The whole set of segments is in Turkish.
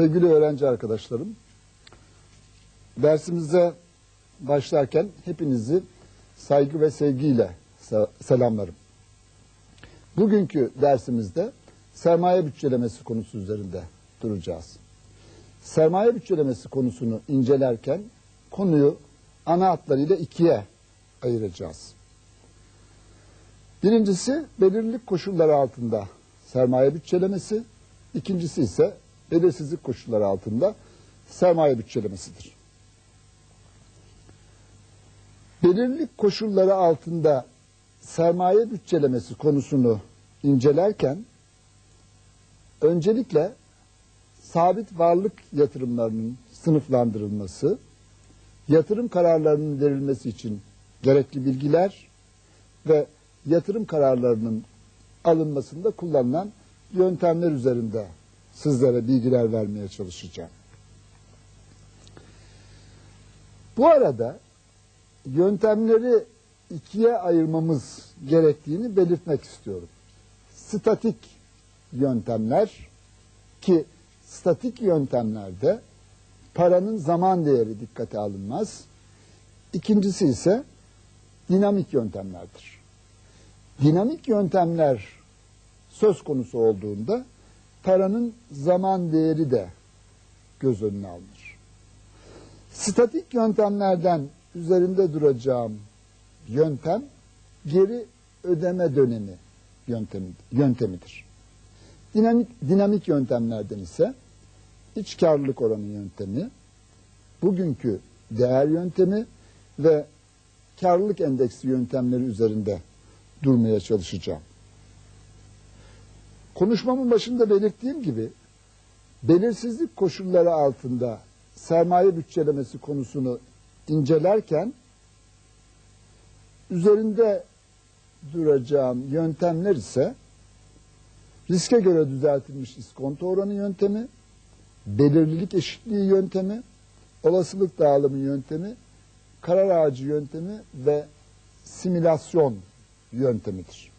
Sevgili öğrenci arkadaşlarım, dersimize başlarken hepinizi saygı ve sevgiyle se- selamlarım. Bugünkü dersimizde sermaye bütçelemesi konusu üzerinde duracağız. Sermaye bütçelemesi konusunu incelerken konuyu ana hatlarıyla ikiye ayıracağız. Birincisi belirlilik koşulları altında sermaye bütçelemesi, ikincisi ise belirsizlik koşulları altında sermaye bütçelemesidir. Belirlilik koşulları altında sermaye bütçelemesi konusunu incelerken öncelikle sabit varlık yatırımlarının sınıflandırılması, yatırım kararlarının verilmesi için gerekli bilgiler ve yatırım kararlarının alınmasında kullanılan yöntemler üzerinde sizlere bilgiler vermeye çalışacağım. Bu arada yöntemleri ikiye ayırmamız gerektiğini belirtmek istiyorum. Statik yöntemler ki statik yöntemlerde paranın zaman değeri dikkate alınmaz. İkincisi ise dinamik yöntemlerdir. Dinamik yöntemler söz konusu olduğunda paranın zaman değeri de göz önüne alınır. Statik yöntemlerden üzerinde duracağım yöntem geri ödeme dönemi yöntemi, yöntemidir. Dinamik, dinamik yöntemlerden ise iç karlılık oranı yöntemi, bugünkü değer yöntemi ve karlılık endeksi yöntemleri üzerinde durmaya çalışacağım. Konuşmamın başında belirttiğim gibi belirsizlik koşulları altında sermaye bütçelemesi konusunu incelerken üzerinde duracağım yöntemler ise riske göre düzeltilmiş iskonto oranı yöntemi, belirlilik eşitliği yöntemi, olasılık dağılımı yöntemi, karar ağacı yöntemi ve simülasyon yöntemidir.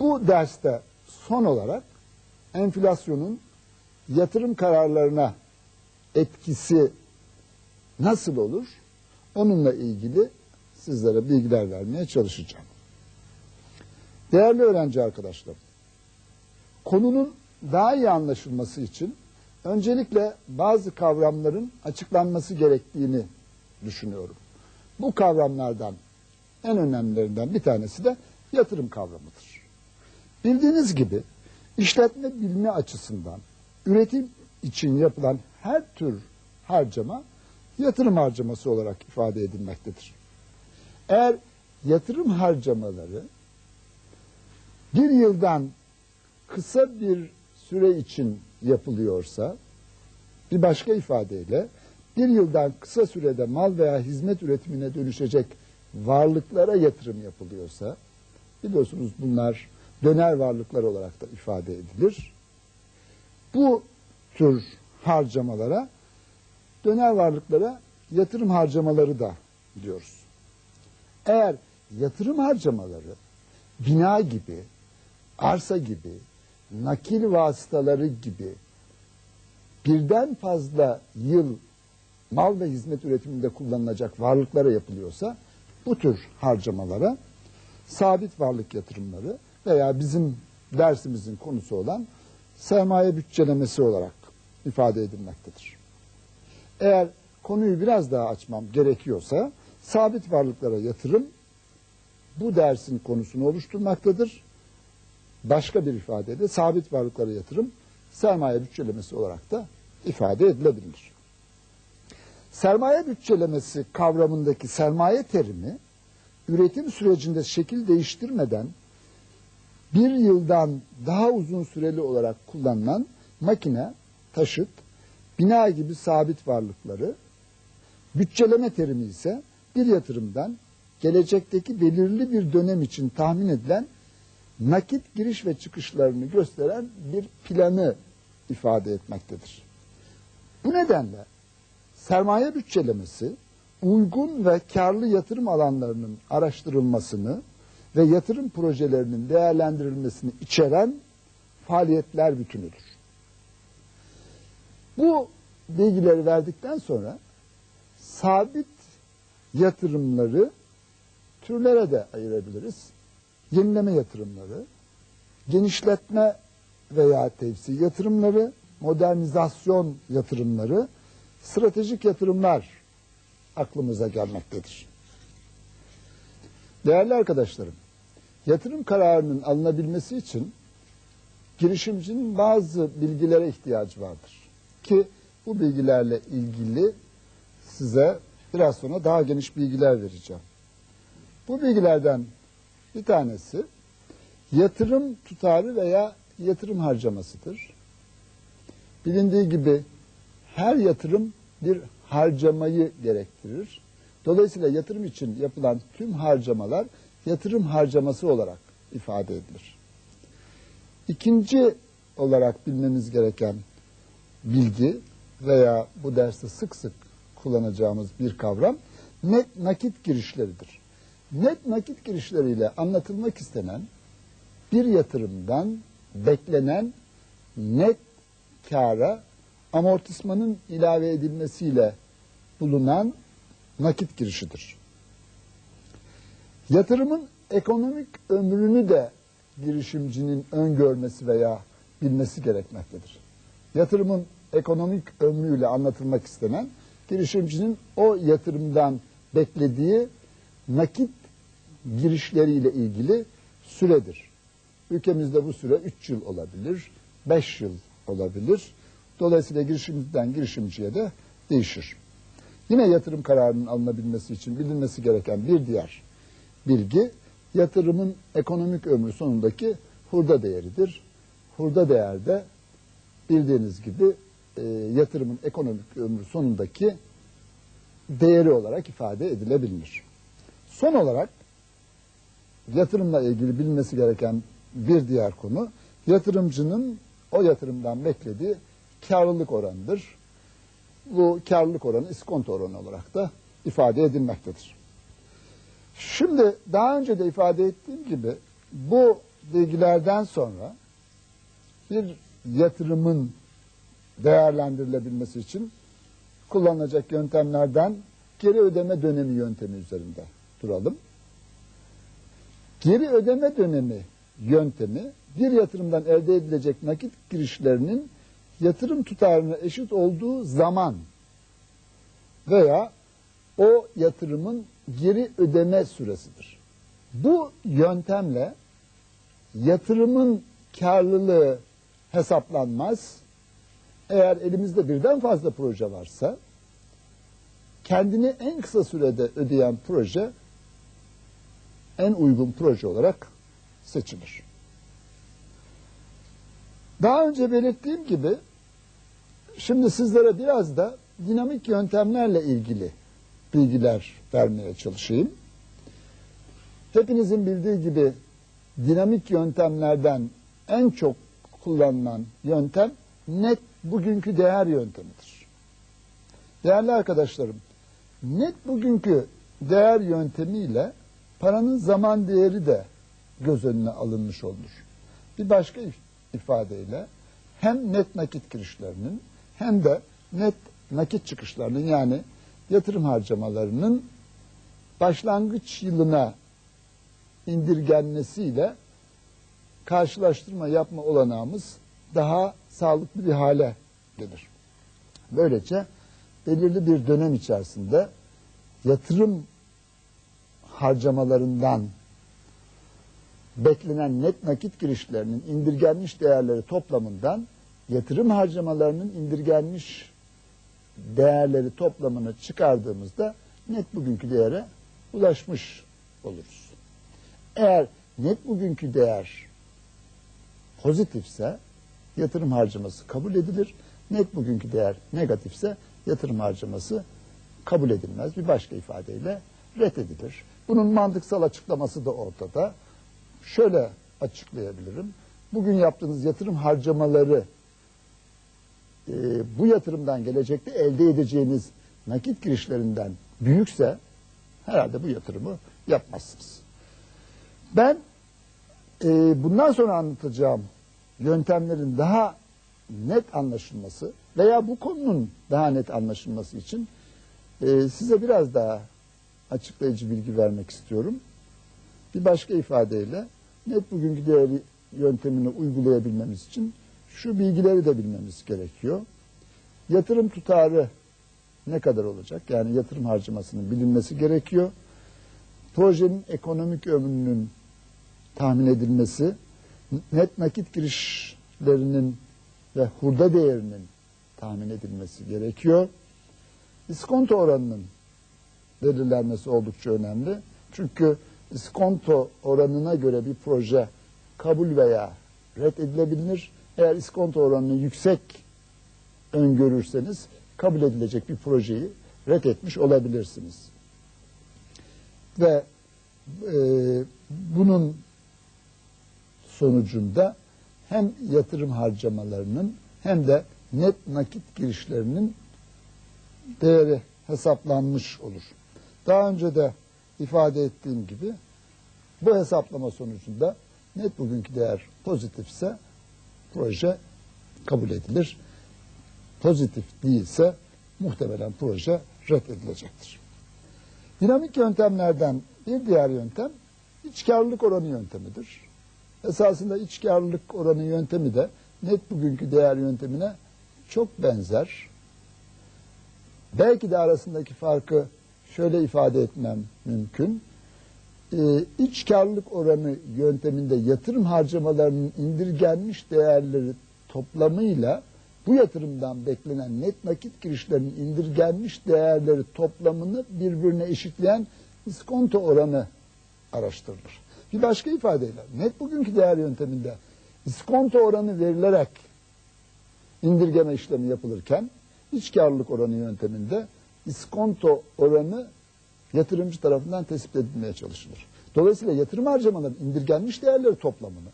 Bu derste son olarak enflasyonun yatırım kararlarına etkisi nasıl olur? Onunla ilgili sizlere bilgiler vermeye çalışacağım. Değerli öğrenci arkadaşlar, konunun daha iyi anlaşılması için öncelikle bazı kavramların açıklanması gerektiğini düşünüyorum. Bu kavramlardan en önemlilerinden bir tanesi de yatırım kavramıdır. Bildiğiniz gibi işletme bilimi açısından üretim için yapılan her tür harcama yatırım harcaması olarak ifade edilmektedir. Eğer yatırım harcamaları bir yıldan kısa bir süre için yapılıyorsa bir başka ifadeyle bir yıldan kısa sürede mal veya hizmet üretimine dönüşecek varlıklara yatırım yapılıyorsa biliyorsunuz bunlar döner varlıklar olarak da ifade edilir. Bu tür harcamalara döner varlıklara yatırım harcamaları da diyoruz. Eğer yatırım harcamaları bina gibi, arsa gibi, nakil vasıtaları gibi birden fazla yıl mal ve hizmet üretiminde kullanılacak varlıklara yapılıyorsa bu tür harcamalara sabit varlık yatırımları veya bizim dersimizin konusu olan sermaye bütçelemesi olarak ifade edilmektedir. Eğer konuyu biraz daha açmam gerekiyorsa sabit varlıklara yatırım bu dersin konusunu oluşturmaktadır. Başka bir ifadeyle sabit varlıklara yatırım sermaye bütçelemesi olarak da ifade edilebilir. Sermaye bütçelemesi kavramındaki sermaye terimi üretim sürecinde şekil değiştirmeden bir yıldan daha uzun süreli olarak kullanılan makine, taşıt, bina gibi sabit varlıkları, bütçeleme terimi ise bir yatırımdan gelecekteki belirli bir dönem için tahmin edilen nakit giriş ve çıkışlarını gösteren bir planı ifade etmektedir. Bu nedenle sermaye bütçelemesi uygun ve karlı yatırım alanlarının araştırılmasını ve yatırım projelerinin değerlendirilmesini içeren faaliyetler bütünüdür. Bu bilgileri verdikten sonra sabit yatırımları türlere de ayırabiliriz. Yenileme yatırımları, genişletme veya tevsi yatırımları, modernizasyon yatırımları, stratejik yatırımlar aklımıza gelmektedir. Değerli arkadaşlarım, yatırım kararının alınabilmesi için girişimcinin bazı bilgilere ihtiyacı vardır. Ki bu bilgilerle ilgili size biraz sonra daha geniş bilgiler vereceğim. Bu bilgilerden bir tanesi yatırım tutarı veya yatırım harcamasıdır. Bilindiği gibi her yatırım bir harcamayı gerektirir. Dolayısıyla yatırım için yapılan tüm harcamalar yatırım harcaması olarak ifade edilir. İkinci olarak bilmemiz gereken bilgi veya bu derste sık sık kullanacağımız bir kavram net nakit girişleridir. Net nakit girişleriyle anlatılmak istenen bir yatırımdan beklenen net kâra amortismanın ilave edilmesiyle bulunan nakit girişidir. Yatırımın ekonomik ömrünü de girişimcinin öngörmesi veya bilmesi gerekmektedir. Yatırımın ekonomik ömrüyle anlatılmak istenen girişimcinin o yatırımdan beklediği nakit girişleriyle ilgili süredir. Ülkemizde bu süre 3 yıl olabilir, 5 yıl olabilir. Dolayısıyla girişimciden girişimciye de değişir. Yine yatırım kararının alınabilmesi için bilinmesi gereken bir diğer bilgi yatırımın ekonomik ömrü sonundaki hurda değeridir. Hurda değerde bildiğiniz gibi e, yatırımın ekonomik ömrü sonundaki değeri olarak ifade edilebilir. Son olarak yatırımla ilgili bilinmesi gereken bir diğer konu yatırımcının o yatırımdan beklediği karlılık oranıdır. Bu karlılık oranı iskonto oranı olarak da ifade edilmektedir. Şimdi daha önce de ifade ettiğim gibi bu bilgilerden sonra bir yatırımın değerlendirilebilmesi için kullanılacak yöntemlerden geri ödeme dönemi yöntemi üzerinde duralım. Geri ödeme dönemi yöntemi bir yatırımdan elde edilecek nakit girişlerinin yatırım tutarına eşit olduğu zaman veya o yatırımın geri ödeme süresidir. Bu yöntemle yatırımın karlılığı hesaplanmaz. Eğer elimizde birden fazla proje varsa kendini en kısa sürede ödeyen proje en uygun proje olarak seçilir. Daha önce belirttiğim gibi şimdi sizlere biraz da dinamik yöntemlerle ilgili bilgiler vermeye çalışayım. Hepinizin bildiği gibi dinamik yöntemlerden en çok kullanılan yöntem net bugünkü değer yöntemidir. Değerli arkadaşlarım, net bugünkü değer yöntemiyle paranın zaman değeri de göz önüne alınmış olur. Bir başka ifadeyle hem net nakit girişlerinin hem de net nakit çıkışlarının yani yatırım harcamalarının başlangıç yılına indirgenmesiyle karşılaştırma yapma olanağımız daha sağlıklı bir hale gelir. Böylece belirli bir dönem içerisinde yatırım harcamalarından beklenen net nakit girişlerinin indirgenmiş değerleri toplamından yatırım harcamalarının indirgenmiş değerleri toplamını çıkardığımızda net bugünkü değere ulaşmış oluruz. Eğer net bugünkü değer pozitifse yatırım harcaması kabul edilir. Net bugünkü değer negatifse yatırım harcaması kabul edilmez. Bir başka ifadeyle reddedilir. Bunun mantıksal açıklaması da ortada. Şöyle açıklayabilirim. Bugün yaptığınız yatırım harcamaları e, bu yatırımdan gelecekte elde edeceğiniz nakit girişlerinden büyükse herhalde bu yatırımı yapmazsınız. Ben e, bundan sonra anlatacağım yöntemlerin daha net anlaşılması veya bu konunun daha net anlaşılması için e, size biraz daha açıklayıcı bilgi vermek istiyorum. Bir başka ifadeyle net bugünkü değeri yöntemini uygulayabilmemiz için şu bilgileri de bilmemiz gerekiyor. Yatırım tutarı ne kadar olacak? Yani yatırım harcamasının bilinmesi gerekiyor. Projenin ekonomik ömrünün tahmin edilmesi, net nakit girişlerinin ve hurda değerinin tahmin edilmesi gerekiyor. İskonto oranının belirlenmesi oldukça önemli. Çünkü iskonto oranına göre bir proje kabul veya reddedilebilir. Eğer iskonto oranını yüksek öngörürseniz kabul edilecek bir projeyi reddetmiş olabilirsiniz. Ve e, bunun sonucunda hem yatırım harcamalarının hem de net nakit girişlerinin değeri hesaplanmış olur. Daha önce de ifade ettiğim gibi bu hesaplama sonucunda net bugünkü değer pozitifse proje kabul edilir. Pozitif değilse muhtemelen proje reddedilecektir. Dinamik yöntemlerden bir diğer yöntem iç karlılık oranı yöntemidir. Esasında iç karlılık oranı yöntemi de net bugünkü değer yöntemine çok benzer. Belki de arasındaki farkı şöyle ifade etmem mümkün. Ee, iç karlılık oranı yönteminde yatırım harcamalarının indirgenmiş değerleri toplamıyla bu yatırımdan beklenen net nakit girişlerinin indirgenmiş değerleri toplamını birbirine eşitleyen iskonto oranı araştırılır. Bir başka ifadeyle net bugünkü değer yönteminde iskonto oranı verilerek indirgeme işlemi yapılırken iç karlılık oranı yönteminde iskonto oranı yatırımcı tarafından tespit edilmeye çalışılır. Dolayısıyla yatırım harcamaların indirgenmiş değerleri toplamını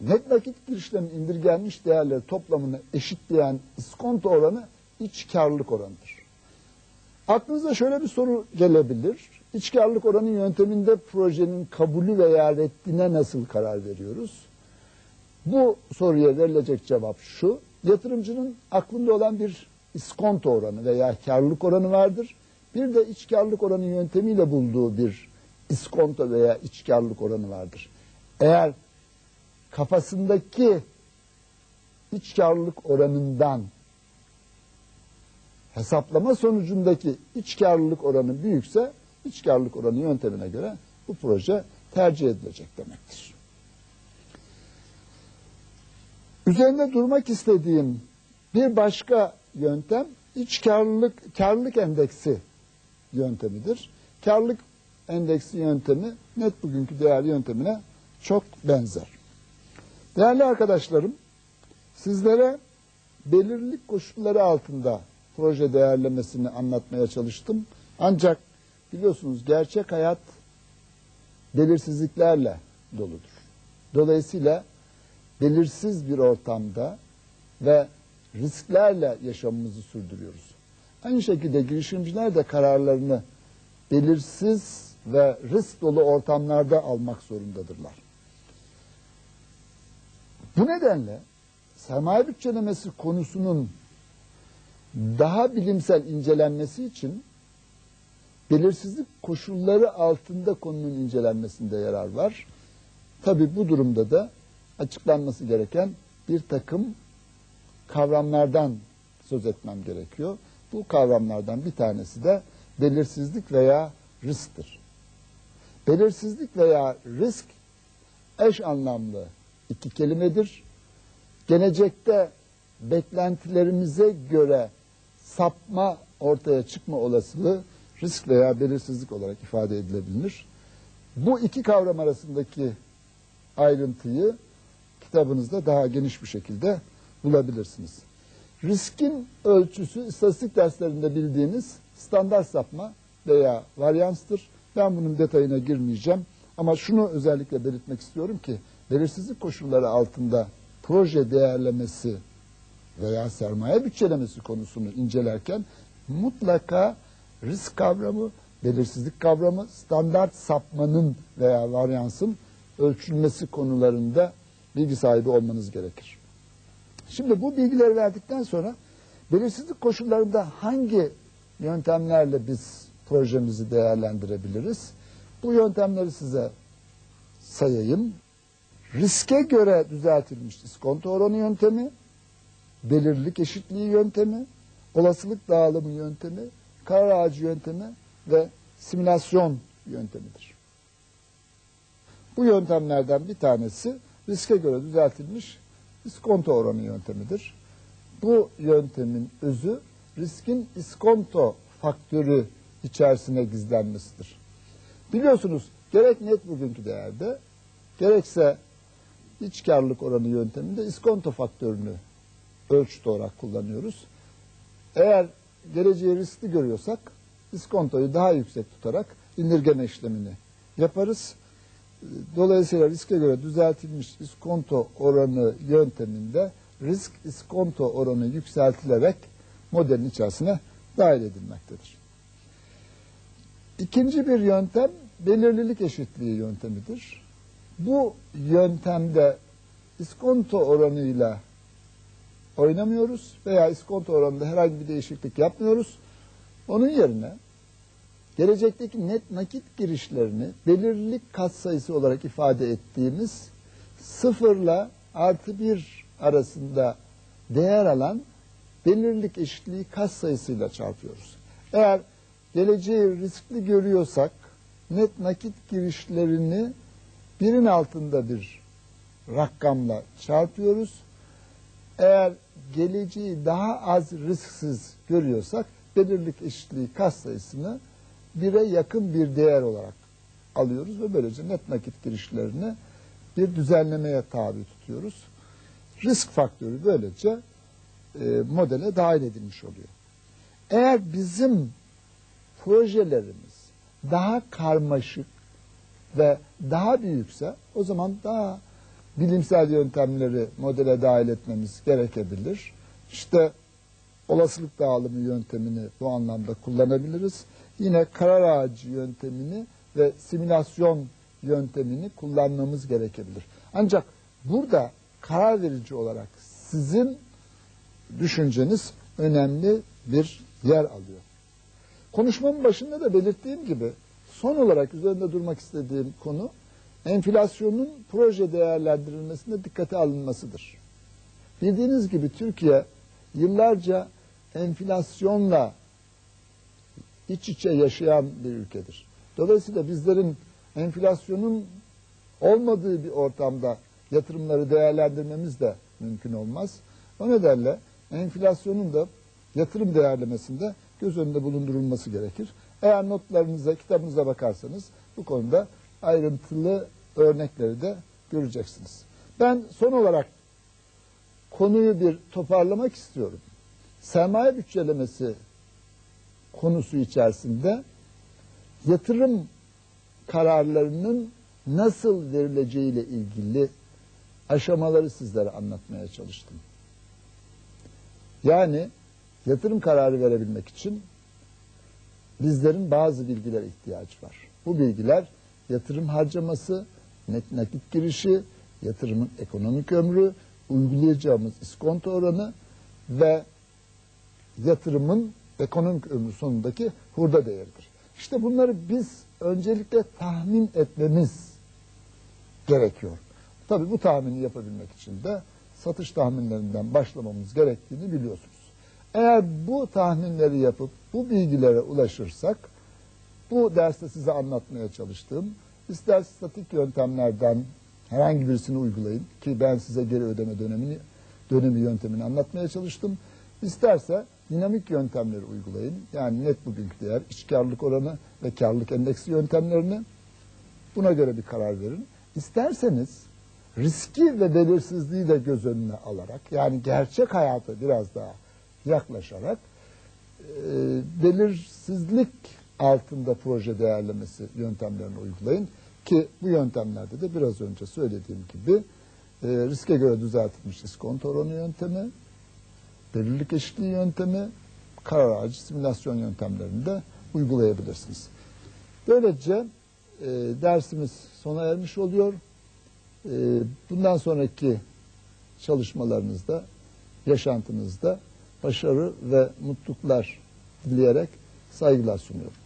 net nakit girişlerin indirgenmiş değerleri toplamını eşitleyen iskonto oranı iç karlılık oranıdır. Aklınıza şöyle bir soru gelebilir. İç karlılık oranı yönteminde projenin kabulü veya reddine nasıl karar veriyoruz? Bu soruya verilecek cevap şu. Yatırımcının aklında olan bir iskonto oranı veya karlılık oranı vardır. Bir de iç karlılık oranı yöntemiyle bulduğu bir iskonto veya iç karlılık oranı vardır. Eğer kafasındaki iç karlılık oranından hesaplama sonucundaki iç karlılık oranı büyükse iç karlılık oranı yöntemine göre bu proje tercih edilecek demektir. Üzerinde durmak istediğim bir başka yöntem iç karlılık karlılık endeksi yöntemidir. Karlılık endeksi yöntemi net bugünkü değer yöntemine çok benzer. Değerli arkadaşlarım, sizlere belirlilik koşulları altında proje değerlemesini anlatmaya çalıştım. Ancak biliyorsunuz gerçek hayat belirsizliklerle doludur. Dolayısıyla belirsiz bir ortamda ve risklerle yaşamımızı sürdürüyoruz. Aynı şekilde girişimciler de kararlarını belirsiz ve risk dolu ortamlarda almak zorundadırlar. Bu nedenle sermaye bütçelemesi konusunun daha bilimsel incelenmesi için belirsizlik koşulları altında konunun incelenmesinde yarar var. Tabi bu durumda da açıklanması gereken bir takım kavramlardan söz etmem gerekiyor. Bu kavramlardan bir tanesi de belirsizlik veya risktir. Belirsizlik veya risk eş anlamlı iki kelimedir. Gelecekte beklentilerimize göre sapma ortaya çıkma olasılığı risk veya belirsizlik olarak ifade edilebilir. Bu iki kavram arasındaki ayrıntıyı kitabınızda daha geniş bir şekilde bulabilirsiniz. Riskin ölçüsü istatistik derslerinde bildiğiniz standart sapma veya varyanstır. Ben bunun detayına girmeyeceğim. Ama şunu özellikle belirtmek istiyorum ki belirsizlik koşulları altında proje değerlemesi veya sermaye bütçelemesi konusunu incelerken mutlaka risk kavramı, belirsizlik kavramı, standart sapmanın veya varyansın ölçülmesi konularında bilgi sahibi olmanız gerekir. Şimdi bu bilgileri verdikten sonra belirsizlik koşullarında hangi yöntemlerle biz projemizi değerlendirebiliriz? Bu yöntemleri size sayayım. Riske göre düzeltilmiş iskonto oranı yöntemi, belirlilik eşitliği yöntemi, olasılık dağılımı yöntemi, karar ağacı yöntemi ve simülasyon yöntemidir. Bu yöntemlerden bir tanesi riske göre düzeltilmiş iskonto oranı yöntemidir. Bu yöntemin özü riskin iskonto faktörü içerisine gizlenmesidir. Biliyorsunuz gerek net bugünkü değerde gerekse iç karlılık oranı yönteminde iskonto faktörünü ölçüt olarak kullanıyoruz. Eğer geleceği riskli görüyorsak iskontoyu daha yüksek tutarak indirgeme işlemini yaparız. Dolayısıyla riske göre düzeltilmiş iskonto oranı yönteminde risk iskonto oranı yükseltilerek modelin içerisine dahil edilmektedir. İkinci bir yöntem belirlilik eşitliği yöntemidir. Bu yöntemde iskonto oranıyla oynamıyoruz veya iskonto oranında herhangi bir değişiklik yapmıyoruz. Onun yerine gelecekteki net nakit girişlerini belirlilik katsayısı olarak ifade ettiğimiz sıfırla artı bir arasında değer alan belirlilik eşitliği katsayısıyla çarpıyoruz. Eğer geleceği riskli görüyorsak net nakit girişlerini birin altında bir rakamla çarpıyoruz. Eğer geleceği daha az risksiz görüyorsak belirlik eşitliği katsayısını bire yakın bir değer olarak alıyoruz ve böylece net nakit girişlerini bir düzenlemeye tabi tutuyoruz. Risk faktörü böylece e, modele dahil edilmiş oluyor. Eğer bizim projelerimiz daha karmaşık ve daha büyükse o zaman daha bilimsel yöntemleri modele dahil etmemiz gerekebilir. İşte olasılık dağılımı yöntemini bu anlamda kullanabiliriz. Yine karar ağacı yöntemini ve simülasyon yöntemini kullanmamız gerekebilir. Ancak burada karar verici olarak sizin düşünceniz önemli bir yer alıyor. Konuşmamın başında da belirttiğim gibi son olarak üzerinde durmak istediğim konu enflasyonun proje değerlendirilmesinde dikkate alınmasıdır. Bildiğiniz gibi Türkiye yıllarca enflasyonla iç içe yaşayan bir ülkedir. Dolayısıyla bizlerin enflasyonun olmadığı bir ortamda yatırımları değerlendirmemiz de mümkün olmaz. O nedenle enflasyonun da yatırım değerlemesinde göz önünde bulundurulması gerekir. Eğer notlarınıza, kitabınıza bakarsanız bu konuda ayrıntılı örnekleri de göreceksiniz. Ben son olarak konuyu bir toparlamak istiyorum. Sermaye bütçelemesi konusu içerisinde yatırım kararlarının nasıl verileceğiyle ilgili aşamaları sizlere anlatmaya çalıştım. Yani yatırım kararı verebilmek için bizlerin bazı bilgilere ihtiyaç var. Bu bilgiler yatırım harcaması, net nakit girişi, yatırımın ekonomik ömrü, uygulayacağımız iskonto oranı ve yatırımın ekonomik ömrü sonundaki hurda değeridir. İşte bunları biz öncelikle tahmin etmemiz gerekiyor. Tabii bu tahmini yapabilmek için de satış tahminlerinden başlamamız gerektiğini biliyorsunuz. Eğer bu tahminleri yapıp bu bilgilere ulaşırsak bu derste size anlatmaya çalıştığım ister statik yöntemlerden herhangi birisini uygulayın ki ben size geri ödeme dönemini dönemi yöntemini anlatmaya çalıştım. İsterse dinamik yöntemleri uygulayın. Yani net bugünkü değer, iç oranı ve karlılık endeksi yöntemlerini buna göre bir karar verin. İsterseniz riski ve belirsizliği de göz önüne alarak yani gerçek hayata biraz daha yaklaşarak e, belirsizlik altında proje değerlemesi yöntemlerini uygulayın ki bu yöntemlerde de biraz önce söylediğim gibi e, riske göre düzeltilmiş iskonto oranı yöntemi, belirlilik eşitliği yöntemi, karar ağacı simülasyon yöntemlerini de uygulayabilirsiniz. Böylece e, dersimiz sona ermiş oluyor. E, bundan sonraki çalışmalarınızda yaşantınızda başarı ve mutluluklar dileyerek saygılar sunuyorum.